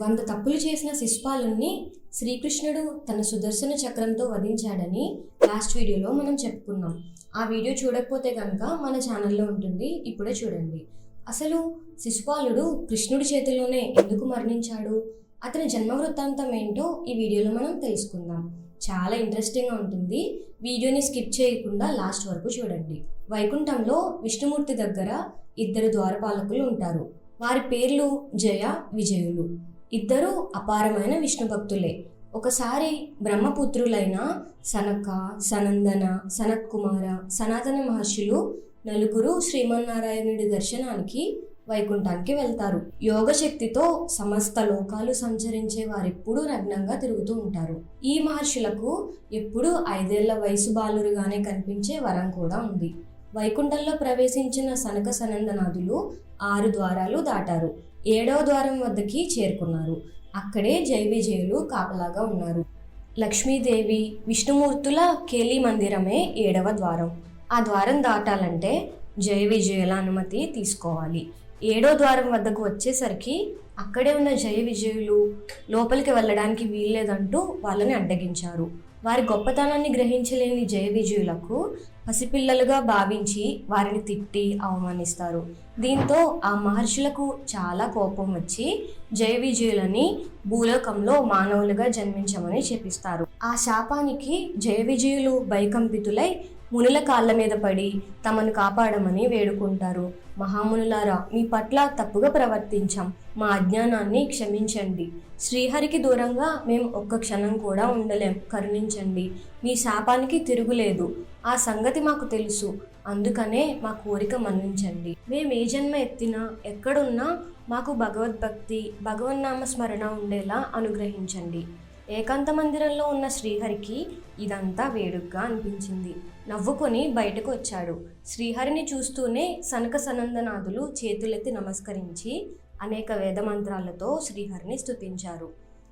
వంద తప్పులు చేసిన శిశుపాలుని శ్రీకృష్ణుడు తన సుదర్శన చక్రంతో వధించాడని లాస్ట్ వీడియోలో మనం చెప్పుకున్నాం. ఆ వీడియో చూడకపోతే కనుక మన ఛానల్లో ఉంటుంది ఇప్పుడే చూడండి. అసలు శిశుపాలుడు కృష్ణుడి చేతిలోనే ఎందుకు మరణించాడు? అతని జన్మ వృత్తాంతం ఏంటో ఈ వీడియోలో మనం తెలుసుకుందాం. చాలా ఇంట్రెస్టింగ్గా ఉంటుంది. వీడియోని స్కిప్ చేయకుండా లాస్ట్ వరకు చూడండి. వైకుంఠంలో విష్ణుమూర్తి దగ్గర ఇద్దరు ద్వారపాలకులు ఉంటారు. వారి పేర్లు జయ విజయులు. ఇద్దరూ అపారమైన విష్ణు భక్తులే. ఒకసారి బ్రహ్మపుత్రులైన సనక సనందన సనత్కుమార సనాతన మహర్షులు నలుగురు శ్రీమన్నారాయణుడి దర్శనానికి వైకుంఠానికి వెళ్తారు. యోగ శక్తితో సమస్త లోకాలు సంచరించే వారెప్పుడూ నగ్నంగా తిరుగుతూ ఉంటారు. ఈ మహర్షులకు ఎప్పుడూ ఐదేళ్ళ వయసు బాలురుగానే కనిపించే వరం కూడా ఉంది. వైకుంఠంలో ప్రవేశించిన సనక సనందనాథులు ఆరు ద్వారాలు దాటారు. ఏడవ ద్వారం వద్దకి చేరుకున్నారు. అక్కడే జై విజయులు కాపలాగా ఉన్నారు. లక్ష్మీదేవి విష్ణుమూర్తుల కేలి మందిరమే ఏడవ ద్వారం. ఆ ద్వారం దాటాలంటే జై విజయుల అనుమతి తీసుకోవాలి. ఏడో ద్వారం వద్దకు వచ్చేసరికి అక్కడే ఉన్న జయ విజయులు లోపలికి వెళ్ళడానికి వీల్లేదంటూ వాళ్ళని అడ్డగించారు. వారి గొప్పతనాన్ని గ్రహించలేని జయ విజయులకు పసిపిల్లలుగా భావించి వారిని తిట్టి అవమానిస్తారు. దీంతో ఆ మహర్షులకు చాలా కోపం వచ్చి జయ విజయులని భూలోకంలో మానవులుగా జన్మించమని చెప్పిస్తారు. ఆ శాపానికి జయ విజయులు భయకంపితులై మునుల కాళ్ళ మీద పడి తమను కాపాడమని వేడుకుంటారు. మహామునులారా మీ పట్ల తప్పుగా ప్రవర్తించాం. మా అజ్ఞానాన్ని క్షమించండి. శ్రీహరికి దూరంగా మేము ఒక్క క్షణం కూడా ఉండలేం. కరుణించండి. మీ శాపానికి తిరుగులేదు. ఆ సంగతి మాకు తెలుసు. అందుకనే మా కోరిక మన్నించండి. మేము ఏ జన్మ ఎత్తినా ఎక్కడున్నా మాకు భగవద్భక్తి భగవన్నామ స్మరణ ఉండేలా అనుగ్రహించండి. ఏకాంత మందిరంలో ఉన్న శ్రీహరికి ఇదంతా వేడుగ్గా అనిపించింది. నవ్వుకొని బయటకు వచ్చాడు. శ్రీహరిని చూస్తూనే సనక సనందనాథులు చేతులెత్తి నమస్కరించి అనేక వేదమంత్రాలతో శ్రీహరిని స్తుతించారు.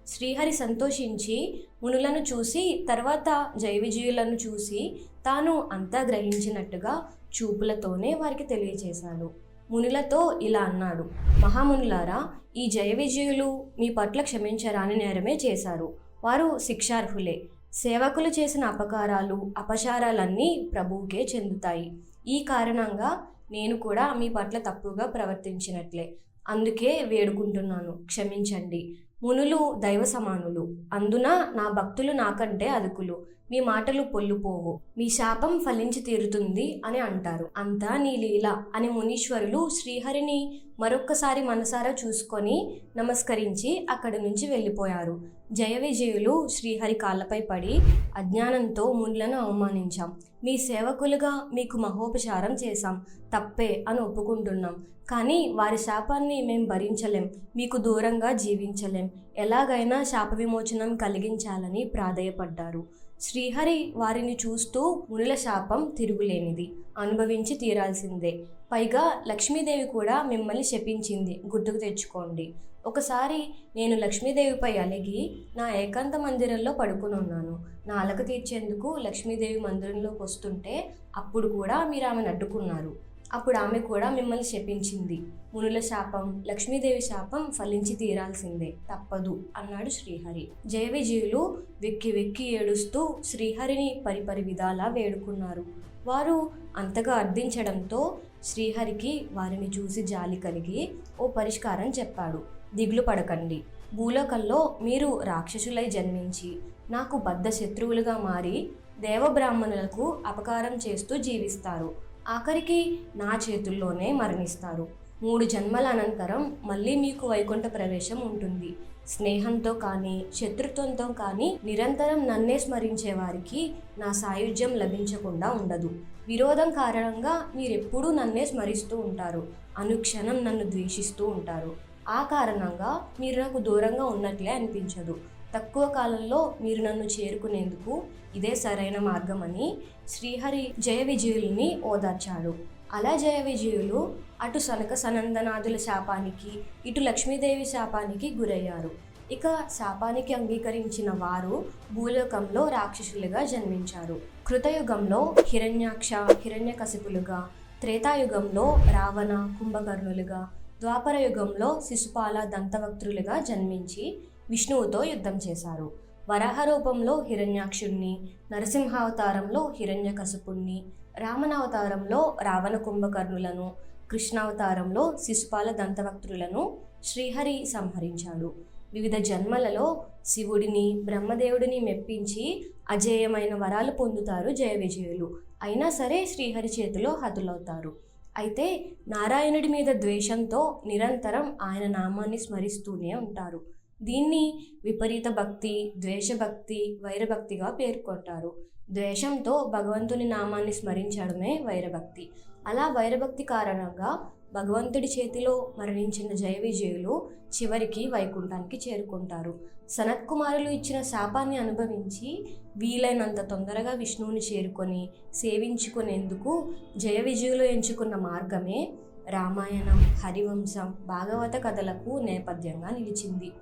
శ్రీహరి సంతోషించి మునులను చూసి తర్వాత జయ విజయులను చూసి తాను అంతా గ్రహించినట్టుగా చూపులతోనే వారికి తెలియజేశాడు మునులతో ఇలా అన్నాడు. మహామునులారా ఈ జయ విజయులు మీ పట్ల క్షమించరాని నేరమే చేశారు. వారు శిక్షార్హులే. సేవకులు చేసిన అపకారాలు అపచారాలన్నీ ప్రభువుకే చెందుతాయి. ఈ కారణంగా నేను కూడా మీ పట్ల తప్పుగా ప్రవర్తించినట్లే. అందుకే వేడుకుంటున్నాను. క్షమించండి. మునులు దైవ సమానులు అందున నా భక్తులు నాకంటే అదుకులు మీ మాటలు పొల్లుపోవు. మీ శాపం ఫలించి తీరుతుంది అని అంటారు. అంతా నీ లీల అని మునీశ్వరులు శ్రీహరిని మరొక్కసారి మనసారా చూసుకొని నమస్కరించి అక్కడి నుంచి వెళ్ళిపోయారు. జయ విజయులు శ్రీహరి కాళ్ళపై పడి అజ్ఞానంతో మునులను అవమానించాం. మీ సేవకులుగా మీకు మహోపచారం చేశాం. తప్పే అని ఒప్పుకుంటున్నాం. కానీ వారి శాపాన్ని మేము భరించలేం. మీకు దూరంగా జీవించలేం. ఎలాగైనా శాప విమోచనం కలిగించాలని ప్రాధేయపడ్డారు. శ్రీహరి వారిని చూస్తూ మునుల శాపం తిరుగులేనిది. అనుభవించి తీరాల్సిందే. పైగా లక్ష్మీదేవి కూడా మిమ్మల్ని శపించింది. గుర్తుకు తెచ్చుకోండి. ఒకసారి నేను లక్ష్మీదేవిపై అలిగి నా ఏకాంత మందిరంలో పడుకుని ఉన్నాను నా అలక తీర్చేందుకు లక్ష్మీదేవి మందిరంలోకి వస్తుంటే అప్పుడు కూడా మీరు ఆమెను అడ్డుకున్నారు. అప్పుడు ఆమె కూడా మిమ్మల్ని శపించింది. మునుల శాపం లక్ష్మీదేవి శాపం ఫలించి తీరాల్సిందే. తప్పదు అన్నాడు శ్రీహరి. జయవిజయులు వెక్కి వెక్కి ఏడుస్తూ శ్రీహరిని పరిపరి విధాలా వేడుకున్నారు. వారు అంతగా అర్థించడంతో శ్రీహరికి వారిని చూసి జాలి కలిగి ఓ పరిష్కారం చెప్పాడు. దిగులు పడకండి. భూలోకంలో మీరు రాక్షసులై జన్మించి నాకు బద్ధ శత్రువులుగా మారి దేవబ్రాహ్మణులకు అపకారం చేస్తూ జీవిస్తారు. ఆఖరికి నా చేతుల్లోనే మరణిస్తారు. మూడు జన్మల అనంతరం మళ్ళీ మీకు వైకుంఠ ప్రవేశం ఉంటుంది. స్నేహంతో కానీ శత్రుత్వంతో కానీ నిరంతరం నన్నే స్మరించే వారికి నా సాయుధ్యం లభించకుండా ఉండదు. విరోధం కారణంగా మీరెప్పుడూ నన్నే స్మరిస్తూ ఉంటారు. అనుక్షణం నన్ను ద్వేషిస్తూ ఉంటారు. ఆ కారణంగా మీరు నాకు దూరంగా ఉన్నట్లే అనిపించదు. తక్కువ కాలంలో మీరు నన్ను చేరుకునేందుకు ఇదే సరైన మార్గమని శ్రీహరి జయ విజయుల్ని ఓదార్చాడు. అలా జయ విజయులు అటు సనక సనందనాథుల శాపానికి ఇటు లక్ష్మీదేవి శాపానికి గురయ్యారు. ఇక శాపానికి అంగీకరించిన వారు భూలోకంలో రాక్షసులుగా జన్మించారు. కృతయుగంలో హిరణ్యాక్ష హిరణ్యకశిపులుగా త్రేతాయుగంలో రావణ కుంభకర్ణులుగా ద్వాపర యుగంలో శిశుపాల దంతవక్త్రులుగా జన్మించి విష్ణువుతో యుద్ధం చేశారు. వరాహ రూపంలో హిరణ్యాక్షుణ్ణి నరసింహావతారంలో హిరణ్యకశపుణ్ణి రామనావతారంలో రావణ కుంభకర్ణులను కృష్ణావతారంలో శిశుపాల దంతవక్తులను శ్రీహరి సంహరించాడు. వివిధ జన్మలలో శివుడిని బ్రహ్మదేవుడిని మెప్పించి అజేయమైన వరాలు పొందుతారు జయ విజయులు అయినా సరే శ్రీహరి చేతిలో హతులవుతారు. అయితే నారాయణుడి మీద ద్వేషంతో నిరంతరం ఆయన నామాన్ని స్మరిస్తూనే ఉంటారు. దీన్ని విపరీత భక్తి ద్వేషభక్తి వైరభక్తిగా పేర్కొంటారు. ద్వేషంతో భగవంతుని నామాన్ని స్మరించడమే వైరభక్తి. అలా వైరభక్తి కారణంగా భగవంతుడి చేతిలో మరణించిన జయ విజయులు చివరికి వైకుంఠానికి చేరుకుంటారు. సనత్ కుమారులు ఇచ్చిన శాపాన్ని అనుభవించి వీలైనంత తొందరగా విష్ణువుని చేరుకొని సేవించుకునేందుకు జయ విజయులు ఎంచుకున్న మార్గమే రామాయణం హరివంశం భాగవత కథలకు నేపథ్యంగా నిలిచింది.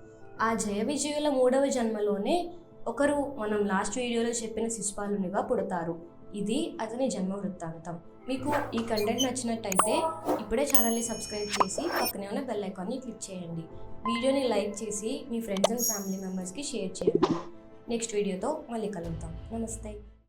ఆ జయ విజయుల మూడవ జన్మలోనే ఒకరు మనం లాస్ట్ వీడియోలో చెప్పిన శిశుపాలునిగా పుడతారు. ఇది అతని జన్మ వృత్తాంతం. మీకు ఈ కంటెంట్ నచ్చినట్టయితే ఇప్పుడే ఛానల్ని సబ్స్క్రైబ్ చేసి పక్కనే ఉన్న బెల్ ఐకాన్ని క్లిక్ చేయండి. వీడియోని లైక్ చేసి మీ ఫ్రెండ్స్ అండ్ ఫ్యామిలీ మెంబర్స్కి షేర్ చేయండి. నెక్స్ట్ వీడియోతో మళ్ళీ కలుద్దాం. నమస్తే.